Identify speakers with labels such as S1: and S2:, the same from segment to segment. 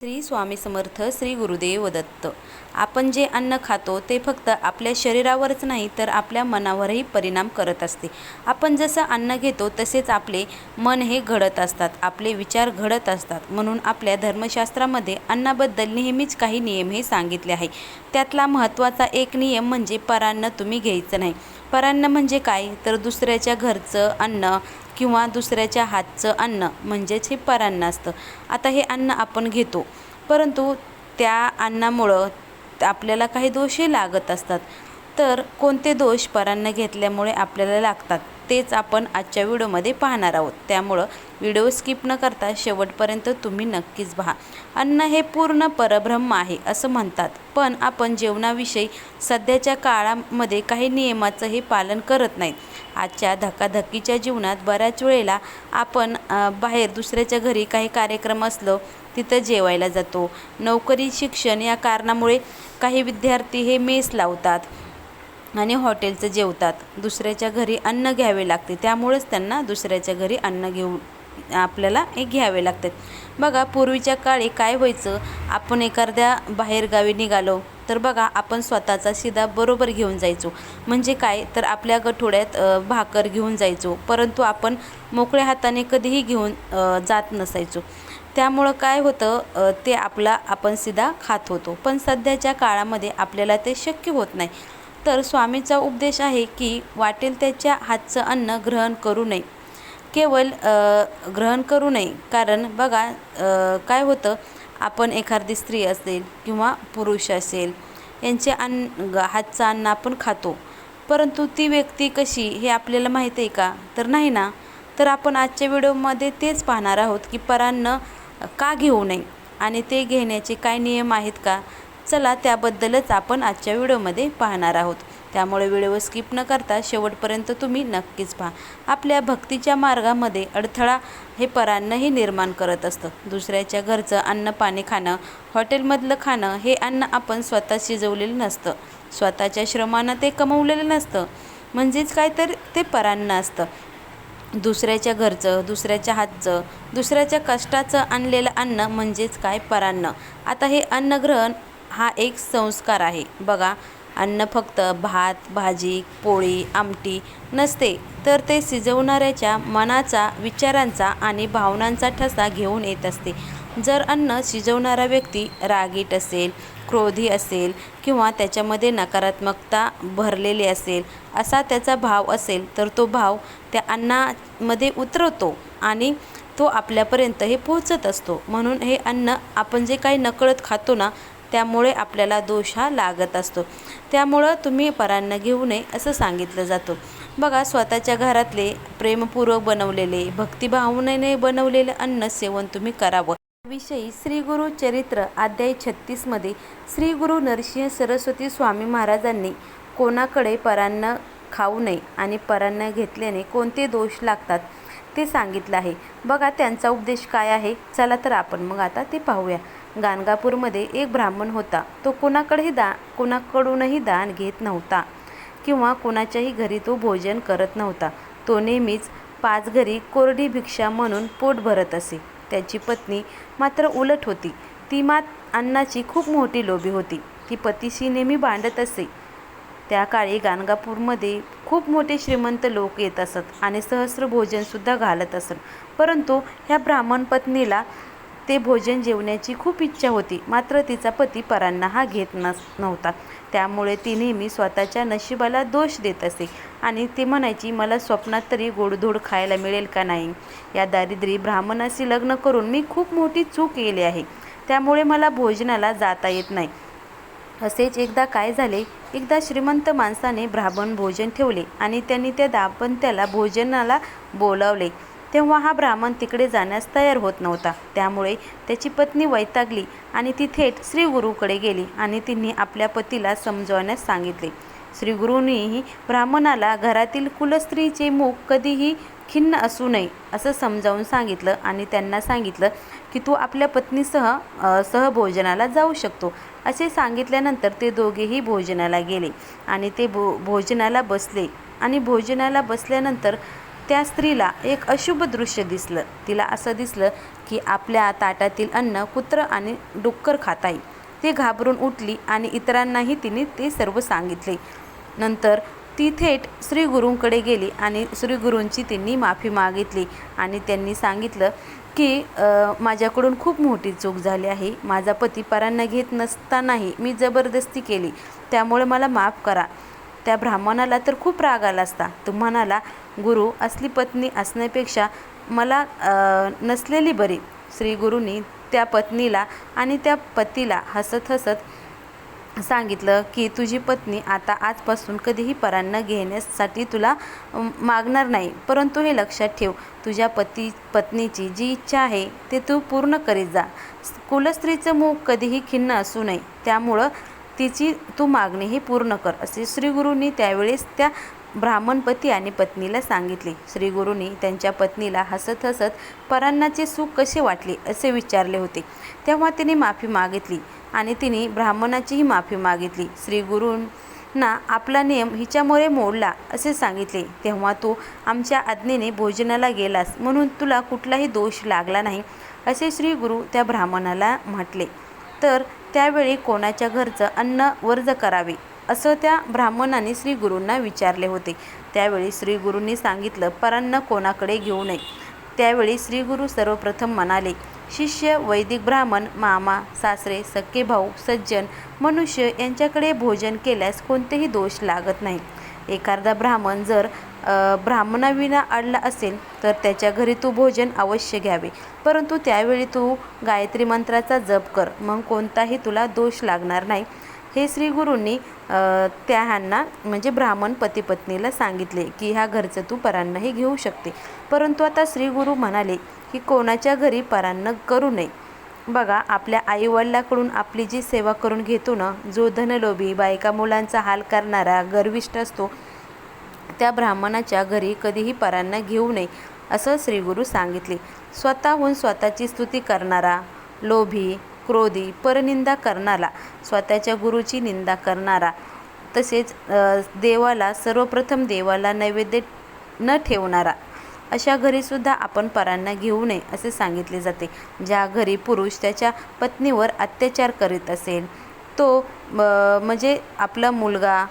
S1: श्री स्वामी समर्थ श्री गुरुदेव दत्त. आपण जे अन्न खातो ते फक्त आपल्या शरीरावरच नाही तर आपल्या मनावरही परिणाम करत असते. आपण जसं अन्न घेतो तसेच आपले मन हे घडत असतात आपले विचार घडत असतात. म्हणून आपल्या धर्मशास्त्रामध्ये अन्नाबद्दल नेहमीच काही नियम हे सांगितले आहे. त्यातला महत्त्वाचा एक नियम म्हणजे परान्न तुम्ही घ्यायचं नाही. परान्न म्हणजे काय? तर दुसऱ्याच्या घरचं अन्न किंवा दुसऱ्याच्या हातचं अन्न म्हणजेच हे परान्न असतं. आता हे अन्न आपण घेतो. परंतु त्या अन्नामुळं आपल्याला काही दोषही लागत असतात. तर कोणते दोष परान्न घेतल्यामुळे आपल्याला लागतात तेच आपण आजच्या व्हिडिओमध्ये पाहणार आहोत. त्यामुळं व्हिडिओ स्किप न करता शेवटपर्यंत तुम्ही नक्कीच पहा. अन्न हे पूर्ण परब्रह्म आहे असं म्हणतात. पण आपण जेवणाविषयी सध्याच्या काळामध्ये काही नियमाचं हे पालन करत नाहीत आजच्या धकाधकीच्या जीवनात बऱ्याच वेळेला आपण बाहेर दुसऱ्याच्या घरी काही कार्यक्रम असलं तिथं जेवायला जातो. नोकरी शिक्षण या कारणामुळे काही विद्यार्थी हे मेस लावतात आणि हॉटेलचं जेवतात. दुसऱ्याच्या घरी अन्न घ्यावे लागते त्यामुळेच त्यांना दुसऱ्याच्या घरी अन्न घेऊन आपल्याला हे घ्यावे लागतात. बघा पूर्वीच्या काळी काय व्हायचं? आपण एखाद्या बाहेरगावी निघालो तर बघा आपण स्वतःचा शिदा बरोबर घेऊन जायचो. म्हणजे काय? तर आपल्या गठोड्यात भाकर घेऊन जायचो. परंतु आपण मोकळ्या हाताने कधीही घेऊन जात नसायचो. त्यामुळं काय होतं? ते आपला आपण सिधा खात होतो. पण सध्याच्या काळामध्ये आपल्याला ते शक्य होत नाही. तर स्वामीचा उपदेश आहे की वाटेल त्याच्या हातचं अन्न ग्रहण करू नये. केवळ ग्रहण करू नये. कारण बघा काय होतं? आपण एखादी स्त्री असेल किंवा पुरुष असेल यांचे अन्न हातचं अन्न आपण खातो. परंतु ती व्यक्ती कशी हे आपल्याला माहीत आहे का? तर नाही ना? तर आपण आजच्या व्हिडिओमध्ये तेच पाहणार आहोत की परान्न का घेऊ नये? आणि ते घेण्याचे काय नियम आहेत का? चला त्याबद्दलच आपण आजच्या व्हिडिओमध्ये पाहणार आहोत. त्यामुळे व्हिडिओ स्किप न करता शेवटपर्यंत तुम्ही नक्कीच पहा. आपल्या भक्तीच्या मार्गामध्ये अडथळा हे परान्नही निर्माण करत असतं. दुसऱ्याच्या घरचं अन्न पाणी खाणं हॉटेलमधलं खाणं हे अन्न आपण स्वतः शिजवलेलं नसतं. स्वतःच्या श्रमानं ते कमवलेलं नसतं. म्हणजेच काय तर ते परान्न असतं. दुसऱ्याच्या घरचं दुसऱ्याच्या हातचं दुसऱ्याच्या कष्टाचं आणलेलं अन्न म्हणजेच काय? परान्न. आता हे अन्नग्रहण हा एक संस्कार आहे. बघा अन्न फक्त भात भाजी पोळी आमटी नसते तर ते शिजवणाऱ्याच्या मनाचा विचारांचा आणि भावनांचा ठसा घेऊन येत असते. जर अन्न शिजवणारा व्यक्ती रागीट असेल क्रोधी असेल किंवा त्याच्यामध्ये नकारात्मकता भरलेली असेल असा त्याचा भाव असेल तर तो भाव त्या अन्नामध्ये उतरवतो आणि तो आपल्यापर्यंत हे पोहोचत असतो. म्हणून हे अन्न आपण जे काही नकळत खातो ना त्यामुळे आपल्याला दोष हा लागत असतो. त्यामुळं तुम्ही परान्न घेऊ नये असं सांगितलं जातं. बघा स्वतःच्या घरातले प्रेमपूर्वक बनवलेले भक्तिभावनेने बनवलेले अन्न सेवन तुम्ही करावं. विषयी श्री गुरु चरित्र अध्याय छत्तीसमध्ये श्री गुरु नरसिंह सरस्वती स्वामी महाराजांनी कोणाकडे परान्न खाऊ नये आणि परान्न घेतल्याने कोणते दोष लागतात ते सांगितलं आहे. बघा त्यांचा उपदेश काय आहे? चला तर आपण मग आता ते पाहूया. गाणगापूरमध्ये एक ब्राह्मण होता. तो कोणाकडेही दा कोणाकडूनही दान घेत नव्हता किंवा कोणाच्याही घरी तो भोजन करत नव्हता. तो नेहमीच पाच घरी कोरडी भिक्षा म्हणून पोट भरत असे. त्याची पत्नी मात्र उलट होती. ती मात अन्नाची खूप मोठी लोभी होती. ती पतीशी नेहमी भांडत असे. त्या काळी गाणगापूरमध्ये खूप मोठे श्रीमंत लोक येत असत आणि सहस्र भोजनसुद्धा घालत असत. परंतु ह्या ब्राह्मण पत्नीला ते भोजन जेवण्याची खूप इच्छा होती. मात्र तिचा पती परांना हा घेत नस नव्हता. त्यामुळे ती नेहमी स्वतःच्या नशिबाला दोष देत असे आणि ती म्हणायची मला स्वप्नात तरी गोडधोड खायला मिळेल का नाही? या दारिद्र्य ब्राह्मणाशी लग्न करून मी खूप मोठी चूक केली आहे. त्यामुळे मला भोजनाला जाता येत नाही. असेच एकदा काय झाले? एकदा श्रीमंत माणसाने ब्राह्मण भोजन ठेवले आणि त्यांनी त्या दाम्पत्याला भोजनाला बोलावले. तेव्हा हा ब्राह्मण तिकडे जाण्यास तयार होत नव्हता. त्यामुळे त्याची पत्नी वैतागली आणि ती थेट श्रीगुरूकडे गेली आणि तिने आपल्या पतीला समजवण्यास सांगितले. श्रीगुरूंनीही ब्राह्मणाला घरातील कुलस्त्रीचे मुख कधीही खिन्न असू नये असं समजावून सांगितलं आणि त्यांना सांगितलं की तू आपल्या पत्नीसह सहभोजनाला जाऊ शकतो. असे सांगितल्यानंतर ते दोघेही भोजनाला गेले आणि ते भो भोजनाला बसले आणि भोजनाला बसल्यानंतर त्या स्त्रीला एक अशुभ दृश्य दिसलं. तिला असं दिसलं की आपल्या ताटातील अन्न कुत्र आणि डुक्कर खात आहे ती घाबरून उठली आणि इतरांनाही तिने ते सर्व सांगितले. नंतर ती थेट श्रीगुरूंकडे गेली आणि श्रीगुरूंची त्यांनी माफी मागितली आणि त्यांनी सांगितलं की माझ्याकडून खूप मोठी चूक झाली आहे. माझा पती परांना घेत नसतानाही मी जबरदस्ती केली. त्यामुळे मला माफ करा. त्या ब्राह्मणाला तर खूप राग आला असता. तो म्हणाला गुरु असली पत्नी असण्यापेक्षा मला नसलेली बरी. श्री गुरुनी त्या पत्नीला आणि त्या पतीला हसत हसत सांगितलं की तुझी पत्नी आता आजपासून कधीही परान्न घेण्यासाठी तुला मागणार नाही. परंतु हे लक्षात ठेव. तुझ्या पती पत्नीची जी इच्छा आहे ते तू पूर्ण करीत जा. कुलस्त्रीचं मुख कधीही खिन्न असू नये. त्यामुळं तिची तू मागणी ही पूर्ण कर असे श्रीगुरूंनी त्यावेळेस त्या ब्राह्मणपती आणि पत्नीला सांगितले. श्रीगुरूंनी त्यांच्या पत्नीला हसत हसत परांनाचे सुख कसे वाटले असे विचारले होते. तेव्हा तिने माफी मागितली आणि तिने ब्राह्मणाचीही माफी मागितली. श्रीगुरूंना आपला नियम हिच्यामुळे मोडला असे सांगितले. तेव्हा तू आमच्या आज्ञेने भोजनाला गेलास म्हणून तुला कुठलाही दोष लागला नाही असे श्रीगुरू त्या ब्राह्मणाला म्हटले. तर त्यावेळी कोणाच्या घरचं अन्न वर्ज करावे? असं त्या ब्राह्मणाने श्री गुरूंना विचारले होते. त्यावेळी श्री गुरूंनी सांगितलं परान्न कोणाकडे घेऊ नये. त्यावेळी श्री गुरु सर्वप्रथम म्हणाले शिष्य वैदिक ब्राह्मण मामा सासरे सख्खे भाऊ सज्जन मनुष्य यांच्याकडे भोजन केल्यास कोणतेही दोष लागत नाही. एखादा ब्राह्मण जर ब्राह्मणाविना अडला असेल तर त्याच्या घरी तू भोजन अवश्य घ्यावे. परंतु त्यावेळी तू गायत्री मंत्राचा जप कर. मग कोणताही तुला दोष लागणार नाही. हे श्री गुरूंनी अ, त्या ह्यांना म्हणजे ब्राह्मण पती पत्नीला सांगितले की ह्या घरचं तू परान्नही घेऊ शकते. परंतु आता श्री गुरु म्हणाले की कोणाच्या घरी परान्न करू नये. बघा आपल्या आईवडिलाकडून आपली जी सेवा करून घेतो ना जो धनलोभी बायका मुलांचा हाल करणारा गर्विष्ठ असतो त्या ब्राह्मणाच्या घरी कधीही परांना घेऊ नये असं श्रीगुरू सांगितले. स्वतःहून स्वतःची स्तुती करणारा लोभी क्रोधी परनिंदा करणारा स्वतःच्या गुरुची निंदा करणारा तसेच देवाला सर्वप्रथम देवाला नैवेद्य न ठेवणारा अशा घरीसुद्धा आपण परांना घेऊ नये असे सांगितले जाते. ज्या घरी पुरुष त्याच्या पत्नीवर अत्याचार करीत असेल तो म्हणजे आपला मुलगा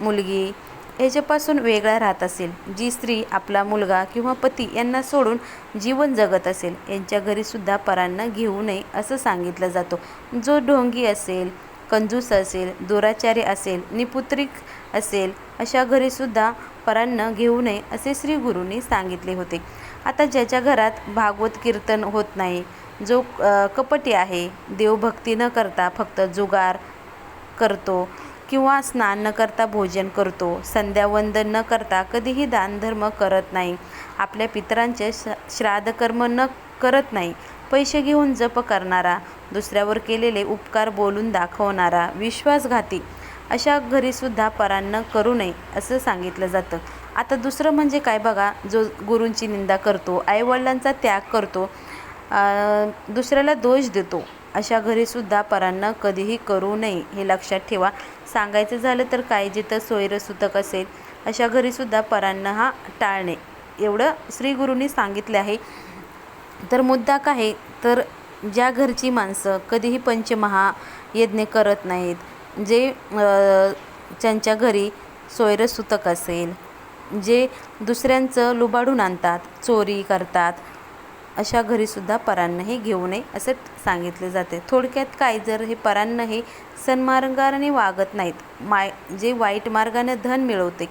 S1: मुलगी ह्याच्यापासून वेगळा राहत असेल. जी स्त्री आपला मुलगा किंवा पती यांना सोडून जीवन जगत असेल यांच्या घरीसुद्धा परांना घेऊ नये असं सांगितलं जातो. जो ढोंगी असेल कंजूस असेल दुराचारी असेल निपुत्रिक असेल अशा घरीसुद्धा परान्न घेऊ नये असे श्री गुरूंनी सांगितले होते. आता ज्याच्या घरात भागवत कीर्तन होत नाही जो कपटी आहे देवभक्ती न करता फक्त जुगार करतो किंवा स्नान न करता भोजन करतो संध्यावंदन न करता कधीही दानधर्म करत नाही आपल्या पितरांचे श्राद्धकर्म न करत नाही पैसे घेऊन जप करणारा दुसऱ्यावर केलेले उपकार बोलून दाखवणारा विश्वासघाती. अशा घरीसुद्धा परान्न करू नये असं सांगितलं जातं. आता दुसरं म्हणजे काय बघा जो गुरूंची निंदा करतो आईवडिलांचा त्याग करतो दुसऱ्याला दोष देतो. अशा घरीसुद्धा परांना कधीही करू नये हे लक्षात ठेवा. सांगायचं झालं तर काय जिथं सोयरसुतक असेल अशा घरीसुद्धा परांना हा टाळणे. एवढं श्री गुरूंनी सांगितले आहे. तर मुद्दा काय तर ज्या घरची माणसं कधीही पंचमहा यज्ञ करत नाहीत जे ज्यांच्या घरी सोयरसुतक असेल जे दुसऱ्यांचं लुबाडून आणतात चोरी करतात अशा घरीसुद्धा परान्न हे घेऊ नये असं सांगितले जाते थोडक्यात काय जर हे परान्न हे सन्मार्गाने वागत नाहीत माय जे वाईट मार्गाने धन मिळवते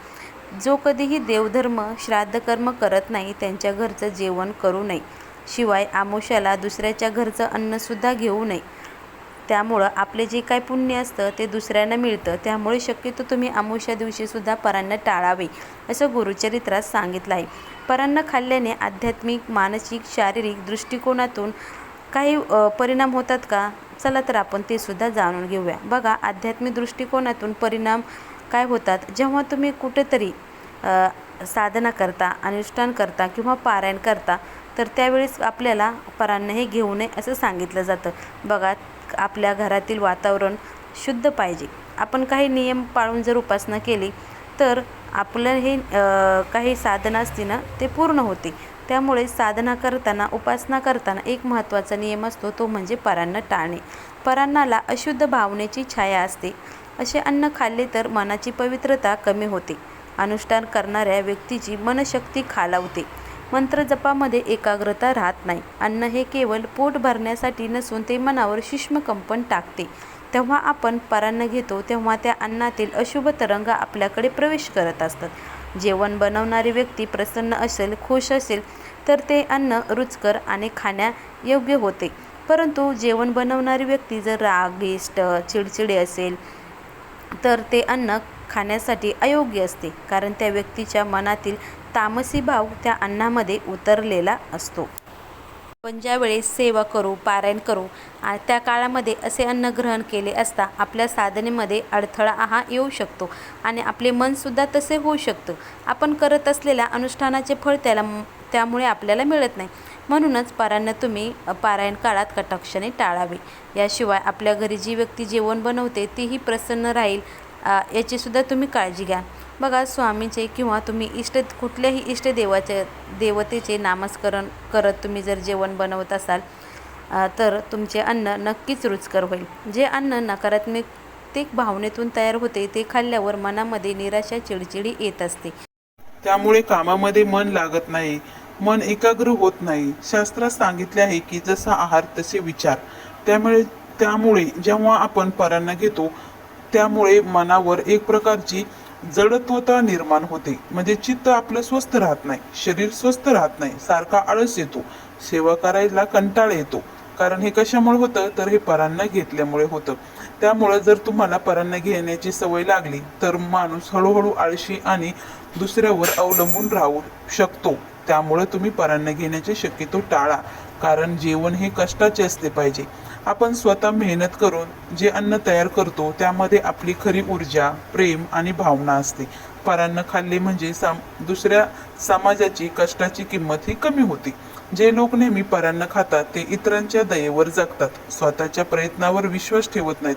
S1: जो कधीही देवधर्म श्राद्धकर्म करत नाही त्यांच्या घरचं जेवण करू नये. शिवाय आमोशाला दुसऱ्याच्या घरचं अन्नसुद्धा घेऊ नये. त्यामुळं आपले जे काय पुण्य असतं ते दुसऱ्यांना मिळतं. त्यामुळे शक्यतो तुम्ही अमावस्या दिवशीसुद्धा परांना टाळावे असं गुरुचरित्रात सांगितलं आहे. परांना खाल्ल्याने आध्यात्मिक मानसिक शारीरिक दृष्टिकोनातून काही परिणाम होतात का? चला तर आपण ते सुद्धा जाणून घेऊया. बघा आध्यात्मिक दृष्टिकोनातून परिणाम काय होतात? जेव्हा तुम्ही कुठेतरी साधना करता अनुष्ठान करता किंवा पारायण करता तर त्यावेळेस आपल्याला परान्न हे घेऊ नये असं सांगितलं जातं. बघा आपल्या घरातील वातावरण शुद्ध पाहिजे. आपण काही नियम पाळून जर उपासना केली तर आपलं हे काही साधना असते ना ते पूर्ण होते. त्यामुळे साधना करताना उपासना करताना एक महत्त्वाचा नियम असतो तो म्हणजे परान्न टाळणे. परान्नाला अशुद्ध भावनेची छाया असते. असे अन्न खाल्ले तर मनाची पवित्रता कमी होते. अनुष्ठान करणाऱ्या व्यक्तीची मनशक्ती खालावते. मंत्रजपामध्ये एकाग्रता राहत नाही. अन्न हे केवळ पोट भरण्यासाठी नसून ते मनावर सूक्ष्म कंपन टाकते. तेव्हा आपण परान्न घेतो तेव्हा त्या अन्नातील अशुभ तरंग आपल्याकडे प्रवेश करत असतात. जेवण बनवणारी व्यक्ती प्रसन्न असेल खुश असेल तर ते अन्न रुचकर आणि खाण्यायोग्य होते. परंतु जेवण बनवणारी व्यक्ती जर रागिष्ट चिडचिडे असेल तर ते अन्न खाण्यासाठी अयोग्य असते कारण त्या व्यक्तीच्या मनातील तामसी भाव त्या अन्नामध्ये उतरलेला असतो. आपण ज्यावेळेस सेवा करू पारायण करू आणि त्या काळामध्ये असे अन्न ग्रहण केले असता आपल्या साधनेमध्ये अडथळा हा येऊ शकतो आणि आपले मनसुद्धा तसे होऊ शकतं. आपण करत असलेल्या अनुष्ठानाचे फळ त्याला त्यामुळे आपल्याला मिळत नाही. म्हणूनच पारायण तुम्ही पारायण काळात कटाक्षाने टाळावे. याशिवाय आपल्या घरी जी व्यक्ती जेवण बनवते तीही प्रसन्न राहील. याचीसुद्धा तुम्ही काळजी घ्या. बघा स्वामीचे किंवा तुम्ही इष्ट कुठल्याही इष्टदेवाचे देवतेचे नामस्करण करत तुम्ही जर जेवण बनवत असाल तर तुमचे अन्न नक्कीच रुचकर होईल. जे अन्न नकारात्मक भावनेतून तयार होते ते खाल्ल्यावर मनामध्ये निराशा चिडचिडी येत असते.
S2: त्यामुळे कामामध्ये मन लागत नाही मन एकाग्र होत नाही. शास्त्रात सांगितले आहे की जसा आहार तसे विचार. त्यामुळे त्यामुळे जेव्हा आपण परांना घेतो त्यामुळे मनावर एक प्रकारची जडत्वता निर्माण होते. म्हणजे चित्त आपलं स्वस्थ राहत नाही. शरीर स्वस्थ राहत नाही. सारखा आळस येतो. सेवा करायला कंटाळ येतो. कारण हे कशामुळे होतं? तर हे परांना घेतल्यामुळे होतं. त्यामुळे जर तुम्हाला परांना घेण्याची सवय लागली तर माणूस हळूहळू आळशी आणि दुसऱ्यावर अवलंबून राहू शकतो. त्यामुळे तुम्ही परांना घेण्याची शक्यतो टाळा. कारण जेवण हे कष्टाचे असले पाहिजे. आपण स्वतः मेहनत करून जे अन्न तयार करतो त्यामध्ये आपली खरी ऊर्जा प्रेम आणि भावना असते. परान्न खाल्ले म्हणजे साम दुसऱ्या समाजाची कष्टाची किंमत ही कमी होती. जे लोक नेहमी परान्न खातात ते इतरांच्या दयेवर जगतात. स्वतःच्या प्रयत्नावर विश्वास ठेवत नाहीत.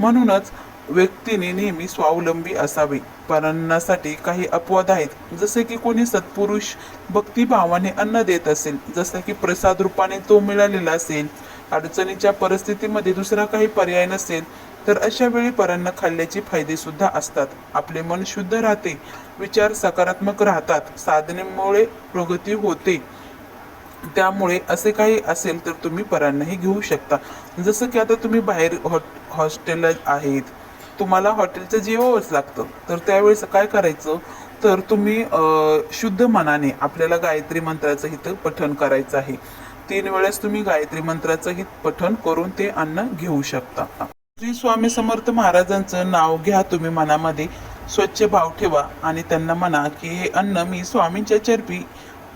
S2: म्हणूनच व्यक्तीने नेहमी स्वावलंबी असावे. परान्नासाठी काही अपवाद आहेत. जसे की कोणी सत्पुरुष भक्तिभावाने अन्न देत असेल जसे की प्रसाद रूपाने तो मिळालेला असेल अडचणीच्या परिस्थितीमध्ये दुसरा काही पर्याय नसेल तर अशा वेळी परान्न खाल्ल्याचे फायदे सुद्धा असतात. आपले मन शुद्ध राहते विचार सकारात्मक राहतात साधनेमुळे प्रगती होते. त्यामुळे असे काही असेल तर तुम्ही परांनाही घेऊ शकता. जसं की आता तुम्ही बाहेर हॉ हॉस्टेलला आहेत. तुम्हाला हॉटेलचं जेवावंच लागतं. तर त्यावेळेस काय करायचं? तर तुम्ही शुद्ध मनाने आपल्याला गायत्री मंत्राचं इथं पठण करायचं आहे. तीन वेळेस तुम्ही गायत्री मंत्राचं हित पठण करून ते अन्न घेऊ शकता. श्री स्वामी समर्थ महाराजांचं नाव घ्या तुम्ही मनामध्ये. स्वच्छ भाव ठेवा आणि त्यांना म्हणा की हे अन्न मी स्वामींच्या चरपी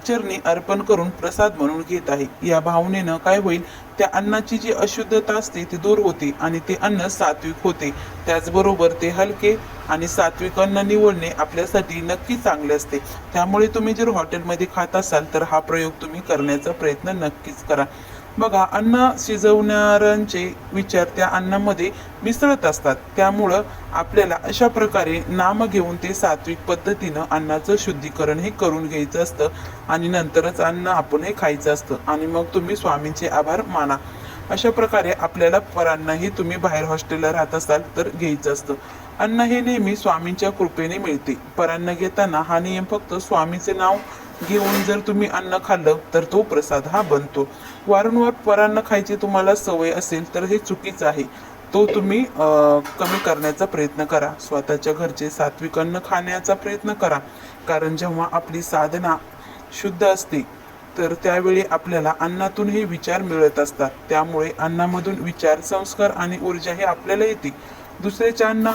S2: चरणी अर्पण करून प्रसाद म्हणून घेत आहे. या भावनेनं काय होईल? त्या अन्नाची जी अशुद्धता असते ती दूर होते आणि ते अन्न सात्विक होते. त्याचबरोबर ते हलके आणि सात्विक अन्न निवडणे आपल्यासाठी नक्की चांगले असते. त्यामुळे तुम्ही जर हॉटेलमध्ये खात असाल तर हा प्रयोग तुम्ही करण्याचा प्रयत्न नक्कीच करा. बघा अन्न शिजवणाऱ्यांचे विचार त्या अन्नामध्ये मिसळत असतात. त्यामुळं आपल्याला अशा प्रकारे नाम घेऊन ते सात्विक पद्धतीनं अन्नाचं शुद्धीकरण हे करून घ्यायचं असतं आणि नंतरच अन्न आपण हे खायचं असतं. आणि मग तुम्ही स्वामींचे आभार माना. अशा प्रकारे आपल्याला परांनाही तुम्ही बाहेर हॉस्टेलला राहत असाल तर घ्यायचं असतं. अन्न हे नेहमी स्वामींच्या कृपेने मिळते. परान्न घेताना हा नियम फक्त स्वामीचे नाव घेऊन जर तुम्ही अन्न खाल्लं तर तो प्रसाद हा बनतो. वारंवार परान्न खायची तुम्हाला सवय असेल तर हे चुकीचं आहे. तो तुम्ही कमी करण्याचा प्रयत्न करा. स्वतःच्या घरचे सात्विक अन्न खाण्याचा प्रयत्न करा. कारण जेव्हा आपली साधना शुद्ध असते तर त्यावेळी आपल्याला अन्नातून हे विचार मिळत असतात. त्यामुळे अन्नामधून विचार संस्कार आणि ऊर्जा हे आपल्याला येते. दुसऱ्याच्या अन्न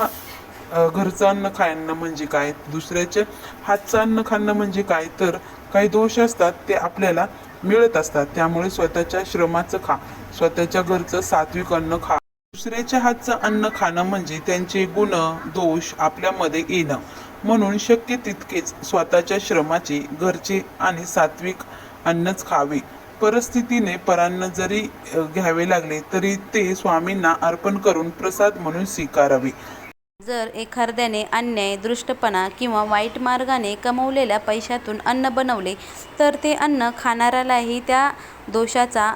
S2: घरचं अन्न खाणं म्हणजे काय? दुसऱ्याच्या हातचं अन्न खाणं म्हणजे काय? तर काही दोष असतात ते आपल्याला मिळत असतात. त्यामुळे स्वतःच्या श्रमाचं खा. स्वतःच्या घरचं सात्विक अन्न खा. दुसऱ्याच्या हातचं अन्न खाणं म्हणजे त्यांचे गुण दोष आपल्यामध्ये येणं. म्हणून शक्य तितकेच स्वतःच्या श्रमाचे घरचे आणि सात्विक अन्नच खावे. परिस्थितीने परान्न जरी घ्यावे लागले तरी ते स्वामींना अर्पण करून प्रसाद म्हणून स्वीकारावे.
S1: जर एखाद्याने अन्याय दृष्टपणा किंवा वाईट मार्गाने कमवलेल्या पैशातून अन्न बनवले तर ते अन्न खाणाऱ्यालाही त्या दोषाचा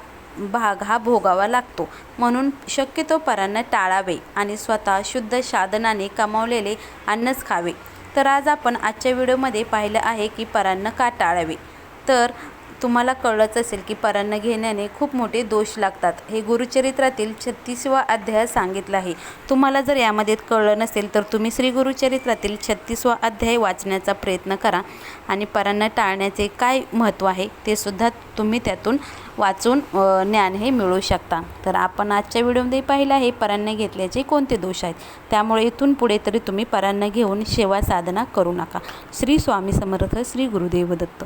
S1: भाग हा भोगावा लागतो. म्हणून शक्यतो परांना टाळावे आणि स्वतः शुद्ध साधनाने कमावलेले अन्नच खावे. तर आज आपण आजच्या व्हिडिओमध्ये पाहिलं आहे की परांना का टाळावे? तर तुम्हाला कळलंच असेल की परान्न घेण्याने खूप मोठे दोष लागतात. हे गुरुचरित्रातील छत्तीसवा अध्याय सांगितलं आहे. तुम्हाला जर यामध्ये कळलं नसेल तर तुम्ही श्री गुरुचरित्रातील छत्तीसवा अध्याय वाचण्याचा प्रयत्न करा आणि परान्न टाळण्याचे काय महत्त्व आहे ते सुद्धा तुम्ही त्यातून वाचून ज्ञान हे मिळवू शकता. तर आपण आजच्या व्हिडिओमध्ये पाहिलं आहे परान्न घेतल्याचे कोणते दोष आहेत? त्यामुळे इथून पुढे तरी तुम्ही परान्न घेऊन सेवा साधना करू नका. श्री स्वामी समर्थ श्री गुरुदेव दत्त.